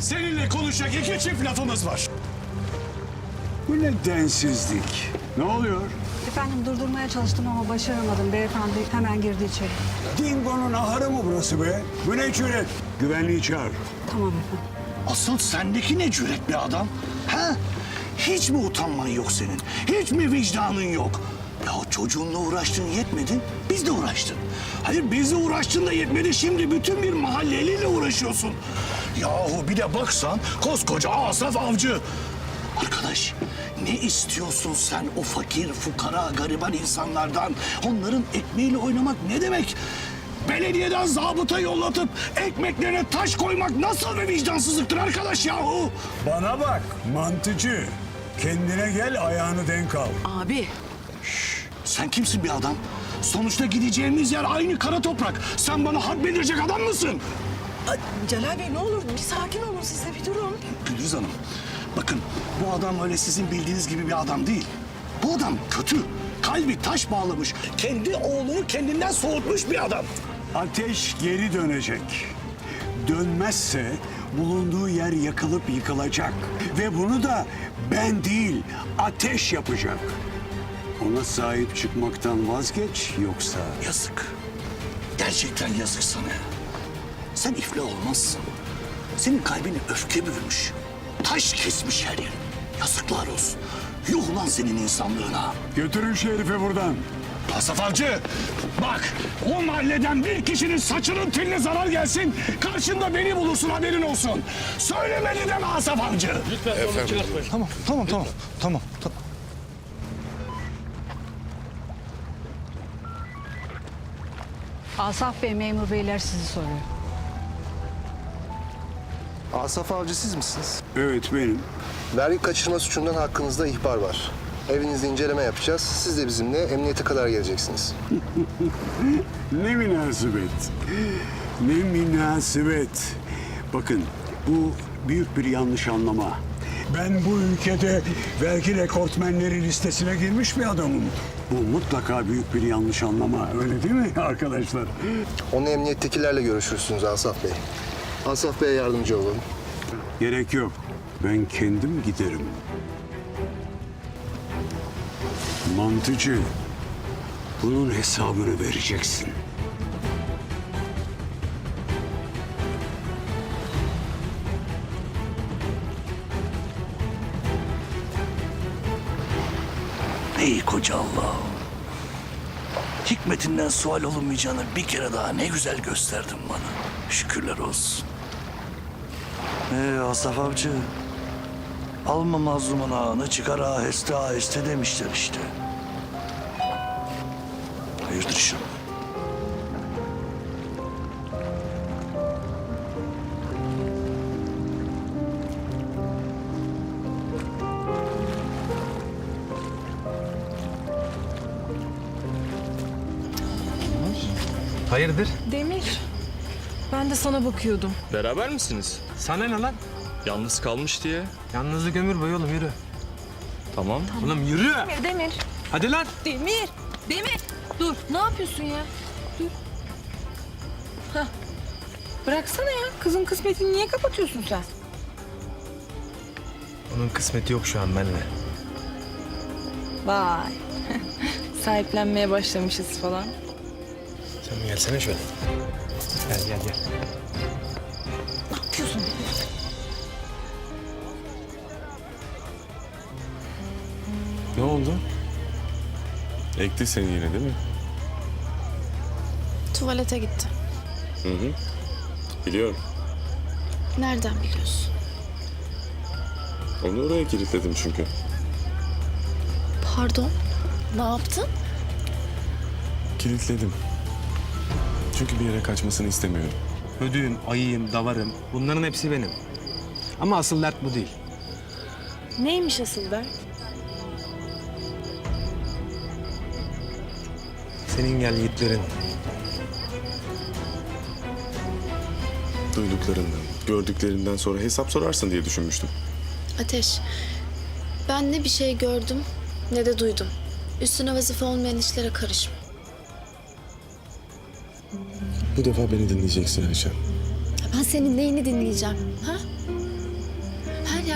Seninle konuşacak iki çift lafımız var. Bu ne densizlik? Ne oluyor? Efendim durdurmaya çalıştım ama başaramadım. Beyefendi hemen girdi içeri. Dingo'nun ahırı mı burası be? Bu ne cüret? Güvenliği çağır. Tamam efendim. Asıl sendeki ne cüret bir adam? Ha? Hiç mi utanman yok senin? Hiç mi vicdanın yok? Ya çocuğunla uğraştın yetmedi, biz de uğraştın. Hayır bizle uğraştın da yetmedi, şimdi bütün bir mahalleliyle uğraşıyorsun. Yahu bir de baksan koskoca Asaf Avcı. Arkadaş ne istiyorsun sen o fakir, fukara, gariban insanlardan? Onların ekmeğiyle oynamak ne demek? Belediyeden zabıta yollatıp ekmeklerine taş koymak nasıl bir vicdansızlıktır arkadaş yahu? Bana bak mantıcı. Kendine gel ayağını denk al. Abi Sen kimsin bir adam? Sonuçta gideceğimiz yer aynı kara toprak. Sen bana had bildirecek adam mısın? Celal Bey ne olur bir sakin olun siz de bir durun. Gülüz Hanım, bakın bu adam öyle sizin bildiğiniz gibi bir adam değil. Bu adam kötü, kalbi taş bağlamış, kendi oğlunu kendinden soğutmuş bir adam. Ateş geri dönecek. Dönmezse bulunduğu yer yakılıp yıkılacak. Ve bunu da ben değil, ateş yapacak. Ona sahip çıkmaktan vazgeç yoksa... Yazık. Gerçekten yazık sana. Sen iflah olmazsın. Senin kalbini öfke bürümüş. Taş kesmiş her yerin. Yazıklar olsun. Yuh lan senin insanlığına. Götürün şu herifi buradan. Asaf Avcı, bak o mahalleden bir kişinin saçının teline zarar gelsin, karşında beni bulursun haberin olsun. Söylemedi deme Asaf Avcı. Tamam, tamam, tamam, tamam, tamam. Asaf Bey, memur beyler sizi soruyor. Asaf Avcı siz misiniz? Evet benim. Vergi kaçırma suçundan hakkınızda ihbar var. Evinizde inceleme yapacağız. Siz de bizimle emniyete kadar geleceksiniz. Ne münasebet. Ne münasebet. Bakın bu büyük bir yanlış anlama. Ben bu ülkede vergi rekortmenleri listesine girmiş bir adamım. Bu mutlaka büyük bir yanlış anlama. Öyle değil mi arkadaşlar? Onu emniyettekilerle görüşürsünüz Asaf Bey. Asaf Bey'e yardımcı olun. Gerek yok. Ben kendim giderim. Mantıcı. Bunun hesabını vereceksin. Ey koca Allah'ım. Hikmetinden sual olunmayacağını bir kere daha ne güzel gösterdin bana. Şükürler olsun. Ee Asaf Avcı. Alma mazlumun ağını çıkar aheste aheste demişler işte. Hayırdır inşallah. Hayırdır? Demir, ben de sana bakıyordum. Beraber misiniz? Sana ne lan? Yalnız kalmış diye. Yalnızlık ömür boyu oğlum yürü. Tamam. Oğlum yürü. Demir, Demir, Hadi lan. Demir, Demir. Dur, ne yapıyorsun ya? Dur. Hah. Bıraksana ya. Kızın kısmetini niye kapatıyorsun sen? Onun kısmeti yok şu an benimle. Vay. Sahiplenmeye başlamışız falan. Sen gelsene şöyle. Gel gel gel. Ne yapıyorsun? Ne oldu? Ekti seni yine değil mi? Tuvalete gitti. Biliyorum. Nereden biliyorsun? Onu oraya kilitledim çünkü. Pardon. Ne yaptın? Kilitledim. Çünkü bir yere kaçmasını istemiyorum. Ödüğüm, ayıyım, davarım. Bunların hepsi benim. Ama asıl dert bu değil. Neymiş asıl dert? Senin gel yiğitlerin. Duyduklarından, gördüklerinden sonra hesap sorarsın diye düşünmüştüm. Ateş. Ben ne bir şey gördüm ne de duydum. Üstüne vazife olmayan işlere karışma. Bu defa beni dinleyeceksin Ayşe. Ben senin neyini dinleyeceğim? Ha?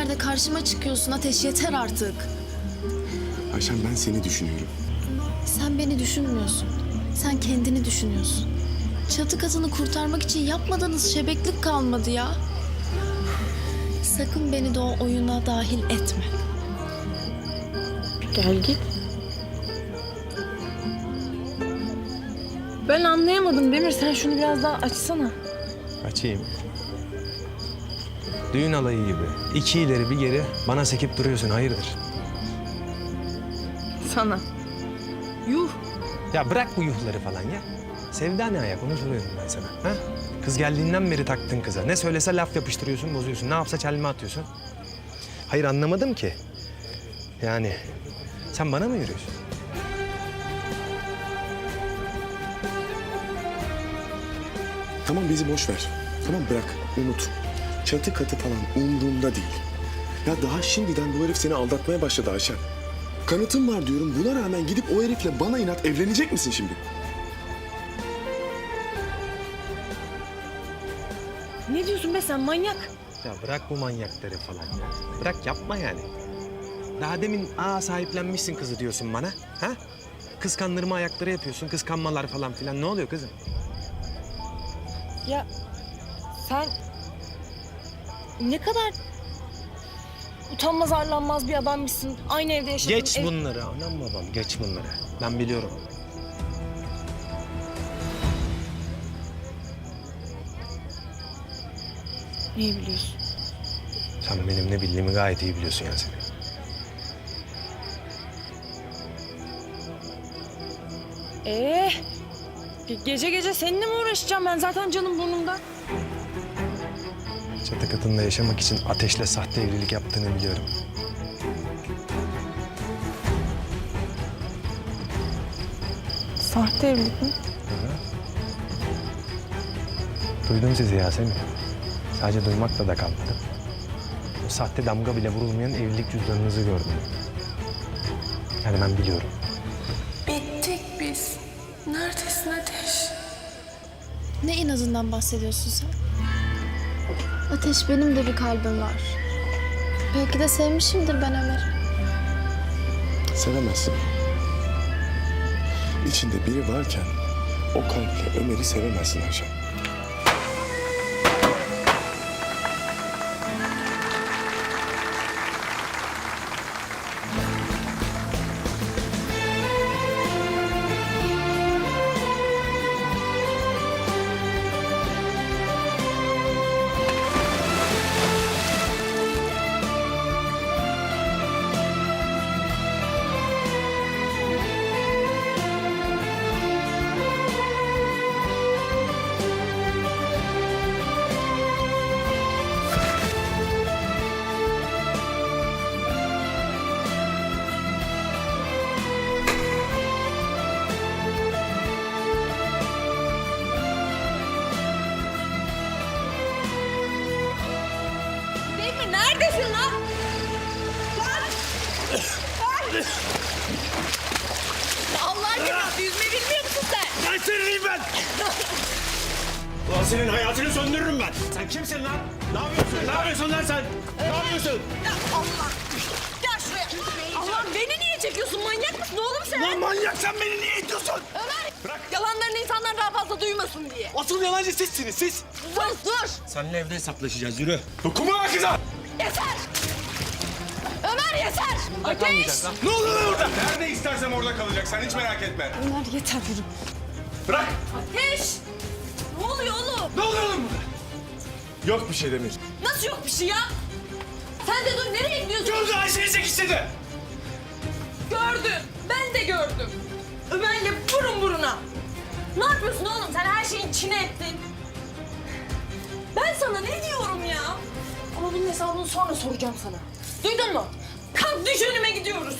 yerde karşıma çıkıyorsun Ateş yeter artık. Ayşen ben seni düşünüyorum. Sen beni düşünmüyorsun. Sen kendini düşünüyorsun. Çatı katını kurtarmak için yapmadığınız şebeklik kalmadı ya. Sakın beni de o oyuna dahil etme. Gel git. Ben anlayamadım Demir. Sen şunu biraz daha açsana. Açayım. Düğün alayı gibi. İki ileri bir geri bana sekip duruyorsun. Hayırdır? Sana. Yuh. Ya bırak bu yuhları falan ya. Sevda ne ayak onu soruyorum ben sana. Ha? Kız geldiğinden beri taktın kıza. Ne söylese laf yapıştırıyorsun, bozuyorsun. Ne yapsa çelme atıyorsun. Hayır anlamadım ki. Yani sen bana mı yürüyorsun? Tamam bizi boş ver. Tamam bırak, unut. Çatı katı falan umurumda değil. Ya daha şimdiden bu herif seni aldatmaya başladı Ayşen. Kanıtım var diyorum. Buna rağmen gidip o herifle bana inat evlenecek misin şimdi? Ne diyorsun be sen manyak? Ya bırak bu manyakları falan ya. Bırak yapma yani. Daha demin aa sahiplenmişsin kızı diyorsun bana. Ha? Kıskandırma ayakları yapıyorsun, kıskanmalar falan filan. Ne oluyor kızım? Ya sen ne kadar utanmaz arlanmaz bir adammışsın. Aynı evde yaşadın. Geç ev- bunları anam babam, geç bunları. Ben biliyorum. Neyi biliyorsun? Sen benim ne bildiğimi gayet iyi biliyorsun Yasemin. Ee, ge- gece gece seninle mi uğraşacağım ben? Zaten canım burnumda. Çatı katında yaşamak için ateşle sahte evlilik yaptığını biliyorum. Sahte evlilik mi? Duydum sizi Yasemin. Sadece duymakla da kalmadı. O sahte damga bile vurulmayan evlilik cüzdanınızı gördüm. Yani ben biliyorum. Bittik biz. Neredesin Ateş? Ne inadından bahsediyorsun sen? Ateş benim de bir kalbim var. Belki de sevmişimdir ben Ömer'i. Sevemezsin. İçinde biri varken o kalple Ömer'i sevemezsin Ayşen. Ben! Ulan senin hayatını söndürürüm ben. Sen kimsin lan? Ne yapıyorsun? Ne yapıyorsun lan sen? Ne yapıyorsun? Ya Allah! Gel şuraya. Allah beni niye çekiyorsun? Manyak mısın oğlum sen? Lan manyak sen beni niye itiyorsun? Ömer! Bırak. Yalanlarını insanlar daha fazla duymasın diye. Asıl yalancı sizsiniz siz. Dur dur! Seninle evde hesaplaşacağız yürü. Dokunma lan kıza! Yeter! Ömer yeter! Ateş! Ne oluyor lan orada? Nerede istersem orada kalacak sen hiç merak etme. Ömer yeter yürü. Bırak! Ateş! Ne oluyor oğlum? Ne oluyor lan burada? Yok bir şey Demir. Nasıl yok bir şey ya? Sen de dur nereye gidiyorsun? Gördü Ayşe'yi çek istedi. Gördüm. Ben de gördüm. Ömer'le burun buruna. Ne yapıyorsun oğlum? Sen her şeyin içine ettin. Ben sana ne diyorum ya? Ama bunun hesabını sonra soracağım sana. Duydun mu? Kalk düş önüme gidiyoruz.